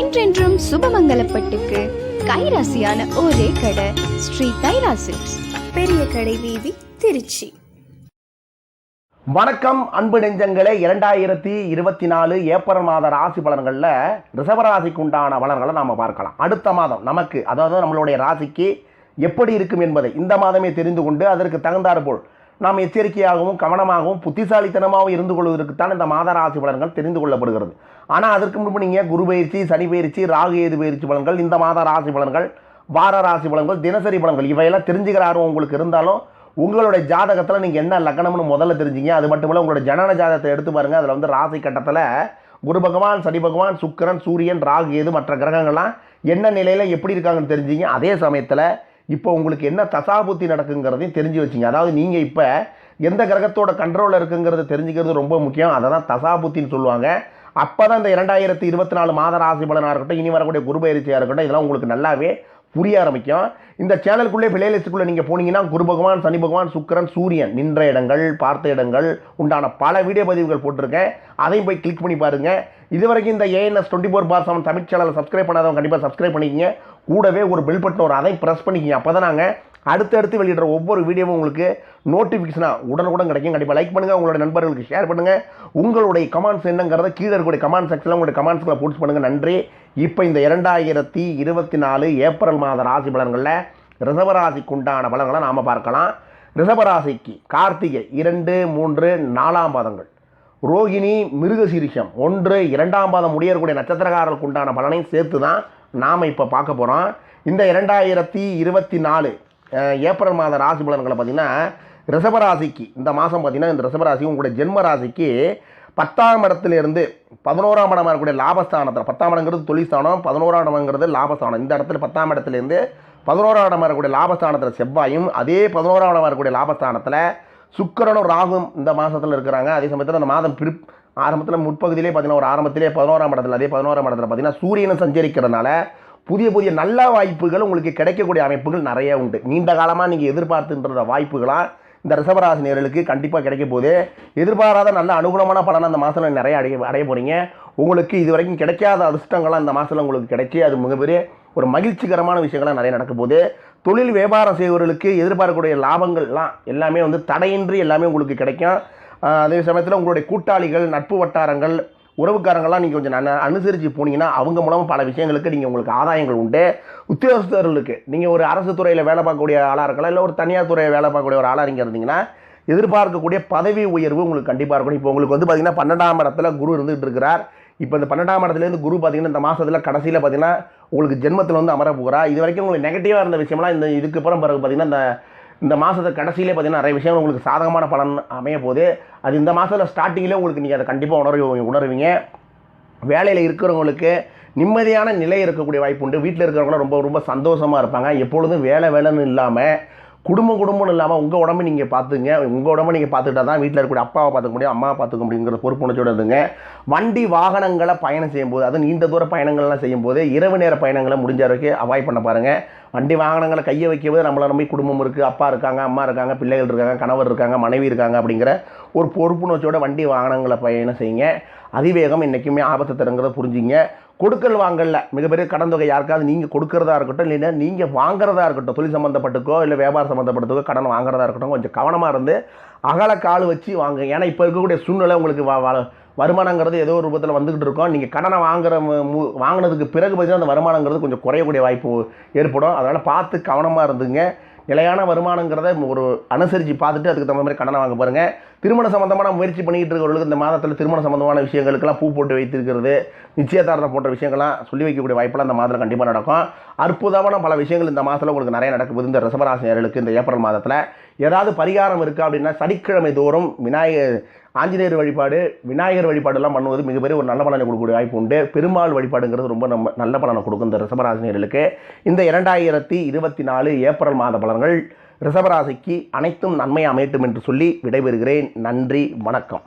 என்றென்றும் சுபமங்கலப்பட்டுக்கு கைராசியான ஒரே கடை ஸ்ரீ கைரா பெரிய கடை வீதி திருச்சி. வணக்கம் அன்பு நெஞ்சங்களே. இரண்டாயிரத்தி இருபத்தி நாலு ஏப்ரல் மாத ராசி பலன்களில் ரிசவராசிக்கு உண்டான பலன்களை நாம் பார்க்கலாம். அடுத்த மாதம் நமக்கு அதாவது நம்மளுடைய ராசிக்கு எப்படி இருக்கும் என்பதை இந்த மாதமே தெரிந்து கொண்டு அதற்கு தகுந்தாற்போல் நாம் எச்சரிக்கையாகவும் கவனமாகவும் புத்திசாலித்தனமாகவும் இருந்து கொள்வதற்குத்தான் இந்த மாத ராசி பலன்கள் தெரிந்து கொள்ளப்படுகிறது. ஆனால் அதற்கு முன்பு நீங்கள் குரு பயிற்சி சனி பயிற்சி ராகு ஏது பயிற்சி பலன்கள் இந்த மாத ராசி பலன்கள் வார ராசி பலன்கள் தினசரி பலன்கள் இவையெல்லாம் தெரிஞ்சுக்கிற ஆர்வம் உங்களுக்கு இருந்தாலும் உங்களுடைய ஜாதகத்தில் நீங்கள் என்ன லக்னம்னு முதல்ல தெரிஞ்சிங்க. அது மட்டும் இல்லை உங்களோட ஜனன ஜாதகத்தை எடுத்து பாருங்கள் அதில் வந்து ராசி கட்டத்தில் குரு பகவான் சனி பகவான் சுக்கிரன் சூரியன் ராகு ஏது மற்ற கிரகங்கள்லாம் என்ன நிலையில் எப்படி இருக்காங்கன்னு தெரிஞ்சிங்க. அதே சமயத்தில் இப்போ உங்களுக்கு என்ன தசாபுத்தி நடக்குங்கிறதையும் தெரிஞ்சு வச்சிங்க. அதாவது நீங்கள் இப்போ எந்த கிரகத்தோட கண்ட்ரோலில் இருக்குங்கிறத தெரிஞ்சுக்கிறது ரொம்ப முக்கியம். அதை தான் தசாபுத்தின்னு சொல்லுவாங்க. அப்போ தான் இந்த இரண்டாயிரத்தி இருபத்தி நாலு மாத ராசி பலனாக இருக்கட்டும் இனி வரக்கூடிய குரு பயிற்சியாக இருக்கட்டும் இதெல்லாம் உங்களுக்கு நல்லாவே புரிய ஆரம்பிக்கும். இந்த சேனலுக்குள்ளே பிளேலிஸ்ட்டுக்குள்ளே நீங்கள் போனீங்கன்னா குரு பகவான் சனி பகவான் சுக்கிரன் சூரியன் நின்ற இடங்கள் பார்த்த இடங்கள் உண்டான பல வீடியோ பதிவுகள் போட்டிருக்கேன். அதையும் போய் கிளிக் பண்ணி பாருங்கள் இது வரைக்கும் இந்த ANS twenty four by seven Tamil சேனலை சப்ஸ்கிரைப் பண்ணாதவங்க கண்டிப்பாக சப்ஸ்கிரைப் பண்ணிக்கங்க. கூடவே ஒரு பெல் பட்டன் ஒரு அதையும் ப்ரெஸ் பண்ணிக்கிங்க. அப்போ தான் நாங்கள் அடுத்தடுத்து வெளியிடுற ஒவ்வொரு வீடியோவும் உங்களுக்கு நோட்டிஃபிகேஷனாக உடனுக்குடன் கிடைக்கும். கண்டிப்பாக லைக் பண்ணுங்கள் உங்களோட நண்பர்களுக்கு ஷேர் பண்ணுங்கள் உங்களுடைய கமெண்ட்ஸ் என்னங்கிறத கீழே இருக்கக்கூடிய கமெண்ட் செக்ஷனில் உங்களுடைய கமெண்ட்ஸ்களை போஸ்ட் பண்ணுங்கள் நன்றி. இப்போ இந்த இரண்டாயிரத்தி இருபத்தி நாலு ஏப்ரல் மாத ராசி பலன்களில் ரிசவராசிக்கு உண்டான பலன்களை நாம் பார்க்கலாம். ரிஷபராசிக்கு கார்த்திகை இரண்டு மூன்று நாலாம் பாதங்கள். ரோகிணி மிருகசீரிஷம். ஒன்று இரண்டாம் பாதம் முடியக்கூடிய நட்சத்திரக்காரர்களுக்கு உண்டான பலனையும் சேர்த்து தான் நாம் இப்போ பார்க்க போகிறோம் இந்த இரண்டாயிரத்தி இருபத்தி நாலு ஏப்ரல் மாத ராசி பலன்களை பார்த்திங்கன்னா ரிஷபராசிக்கு இந்த மாதம் பார்த்திங்கன்னா இந்த ரிஷபராசி உங்களுடைய ஜென்ம ராசிக்கு பத்தாம் இடத்துலேருந்து பதினோராம் இடமாக இருக்கக்கூடிய லாபஸ்தானத்தில் பத்தாம் இடங்கிறது தொழில் பதினோராம் இடம்ங்கிறது லாபஸ்தானம். இந்த இடத்துல பத்தாம் இடத்துலேருந்து பதினோராம் இடமாக இருக்கக்கூடிய லாபஸ்தானத்தில் செவ்வாயும் அதே பதினோராம் இடமாக இருக்கக்கூடிய லாபஸ்தானத்தில் சுக்கிரனும் ராகும் இந்த மாதத்தில் இருக்கிறாங்க. அதே சமயத்தில் அந்த மாதம் பிற் ஆரம்பத்தில் முற்பகுதியிலே பார்த்தீங்கன்னா ஒரு ஆரம்பத்திலே பதினோராம் இடத்துல அதே பதினோராம் இடத்துல பார்த்தீங்கன்னா சூரியனும் சஞ்சரிக்கிறதுனால புதிய புதிய நல்ல வாய்ப்புகள் உங்களுக்கு கிடைக்கக்கூடிய அமைப்புகள் நிறைய உண்டு. நீண்ட காலமாக நீங்கள் எதிர்பார்த்துன்ற வாய்ப்புகளாக இந்த ரிசவராசி நேர்களுக்கு கண்டிப்பாக கிடைக்க போகுது. எதிர்பாராத நல்ல அனுகூலமான பலனை அந்த மாதத்தில் நிறைய அடைய அடைய போகிறீங்க உங்களுக்கு இது வரைக்கும் கிடைக்காத அதிர்ஷ்டங்கள்லாம் இந்த மாதத்தில் உங்களுக்கு கிடைச்சி அது மிகப்பெரிய ஒரு மகிழ்ச்சிகரமான விஷயங்கள்லாம் நிறைய நடக்க போகுது தொழில் வியாபாரம் செய்பவர்களுக்கு எதிர்பார்க்கக்கூடிய லாபங்கள்லாம் எல்லாமே வந்து தடையின்றி எல்லாமே உங்களுக்கு கிடைக்கும். அதே சமயத்தில் உங்களுடைய கூட்டாளிகள் நட்பு வட்டாரங்கள் உறவுக்காரங்கள்லாம் நீங்கள் கொஞ்சம் நான் அனுசரித்து போனீங்கன்னா அவங்க மூலமாக பல விஷயங்களுக்கு நீங்கள் உங்களுக்கு ஆதாயங்கள் உண்டு. உத்தியோகஸ்தர்களுக்கு நீங்கள் ஒரு அரசு துறையில் வேலை பார்க்கக்கூடிய ஆளாக இருக்கலாம் இல்லை ஒரு தனியார் துறையில் வேலை பார்க்கக்கூடிய ஒரு ஆளாக நீங்கள் இருந்தீங்கன்னா எதிர்பார்க்கக்கூடிய பதவி உயர்வு உங்களுக்கு கண்டிப்பாக இருக்கணும் இப்போ உங்களுக்கு வந்து பார்த்தீங்கன்னா பன்னெண்டாம் இடத்துல குரு இருந்துகிட்டு இருக்கிறார். இப்போ இந்த பன்னெண்டாம் இடத்துலேருந்து குரு பார்த்தீங்கன்னா இந்த மாதத்தில் கடைசியில் பார்த்தீங்கன்னா உங்களுக்கு ஜென்மத்தில் வந்து அமர போகிறா இது வரைக்கும் உங்களுக்கு நெகட்டிவாக இருந்த விஷயம்லாம் இந்த இதுக்கு அப்புறம் பிறகு பார்த்தீங்கன்னா இந்த இந்த மாதத்தை கடைசியிலே பார்த்தீங்கன்னா நிறைய விஷயம் உங்களுக்கு சாதகமான பலன் அமைய போகுது. அது இந்த மாதத்தில் ஸ்டார்டிங்கில் உங்களுக்கு நீங்கள் அதை கண்டிப்பாக உணர்வு உணர்வீங்க. வேலையில் இருக்கிறவங்களுக்கு நிம்மதியான நிலை இருக்கக்கூடிய வாய்ப்பு உண்டு. வீட்டில் இருக்கிறவங்களாம் ரொம்ப ரொம்ப சந்தோஷமாக இருப்பாங்க. எப்பொழுதும் வேலை வேலைன்னு இல்லாமல் குடும்பம் குடும்பம்னு இல்லாமல் உங்கள் உடம்பு நீங்கள் பார்த்துங்க. உங்கள் உடம்பு நீங்கள் பார்த்துக்கிட்டா தான் வீட்டில் இருக்கக்கூடிய அப்பாவை பார்த்துக்க முடியும் அம்மாவை பார்த்துக்க முடியுங்கிற பொறுப்புணர்ச்சியோட இருந்துங்க. வண்டி வாகனங்களை பயணம் செய்யும்போது அதுவும் நீண்ட தூர பயணங்கள்லாம் செய்யும்போது இரவு நேர பயணங்களை முடிஞ்ச வரைக்கும் அவாய்ட் பண்ண பாருங்கள் வண்டி வாகனங்களை கையை வைக்கும்போது நம்மளை நம்பி குடும்பம் இருக்குது அப்பா இருக்காங்க அம்மா இருக்காங்க பிள்ளைகள் இருக்காங்க கணவர் இருக்காங்க மனைவி இருக்காங்க அப்படிங்கிற ஒரு பொறுப்புணர்ச்சியோட வண்டி வாகனங்களை பயணம் செய்யுங்க. அதிவேகம் என்றைக்குமே ஆபத்து தருங்கிறத புரிஞ்சுங்க. கொடுக்கல் வாங்கல மிகப்பெரிய கடன் தொகை யாருக்காவது நீங்கள் கொடுக்கறதா இருக்கட்டும் இல்லைன்னா நீங்கள் வாங்குறதா இருக்கட்டும் தொழில் சம்மந்தப்பட்டுக்கோ இல்லை வியாபாரம் சம்மந்தப்பட்டதுக்கோ கடன் வாங்குறதா இருக்கட்டும் கொஞ்சம் கவனமாக இருந்து அகல கால் வச்சு வாங்க ஏன்னா இப்போ இருக்கக்கூடிய சூழ்நிலை உங்களுக்கு வருமானங்கிறது ஏதோ ஒரு ரூபத்தில் வந்துக்கிட்டு இருக்கோம். நீங்கள் கடனை வாங்குற மு- பிறகு பார்த்தீங்கன்னா அந்த வருமானங்கிறது கொஞ்சம் குறையக்கூடிய வாய்ப்பு ஏற்படும். அதனால் பார்த்து கவனமாக இருந்துங்க. நிலையான வருமானங்கிறத ஒரு அனுசரித்து பார்த்துட்டு அதுக்கு தகுந்த மாதிரி கடனை வாங்க பாருங்கள் திருமண சம்பந்தமான முயற்சி பண்ணிக்கிட்டு இருக்கிறவர்களுக்கு இந்த மாதத்தில் திருமண சம்பந்தமான விஷயங்களுக்கெல்லாம் பூ போட்டு வைத்திருக்கிறது நிச்சயதார்த்தம் போன்ற விஷயங்கள்லாம் சொல்லி வைக்கக்கூடிய வாய்ப்பெல்லாம் இந்த மாதத்தில் கண்டிப்பாக நடக்கும். அற்புதமான பல விஷயங்கள் இந்த மாதத்தில் உங்களுக்கு நிறைய நடக்குது இந்த ரிசபராசினியர்களுக்கு இந்த ஏப்ரல் மாதத்தில் ஏதாவது பரிகாரம் இருக்கா அப்படின்னா சனிக்கிழமை தோறும் விநாயகர் ஆஞ்சநேயர் வழிபாடு விநாயகர் வழிபாடுலாம் பண்ணுவது மிகப்பெரிய ஒரு நல்ல பலனை கொடுக்கக்கூடிய வாய்ப்பு உண்டு. பெருமாள் வழிபாடுங்கிறது ரொம்ப நம்ம நல்ல பலனை கொடுக்கும் இந்த ரிசபராசினியர்களுக்கு இந்த இரண்டாயிரத்தி இருபத்தி நாலு ஏப்ரல் மாத பலன்கள் ரிஷபராசிக்கு அனைத்தும் நன்மை அமையட்டும் என்று சொல்லி விடைபெறுகிறேன். நன்றி வணக்கம்.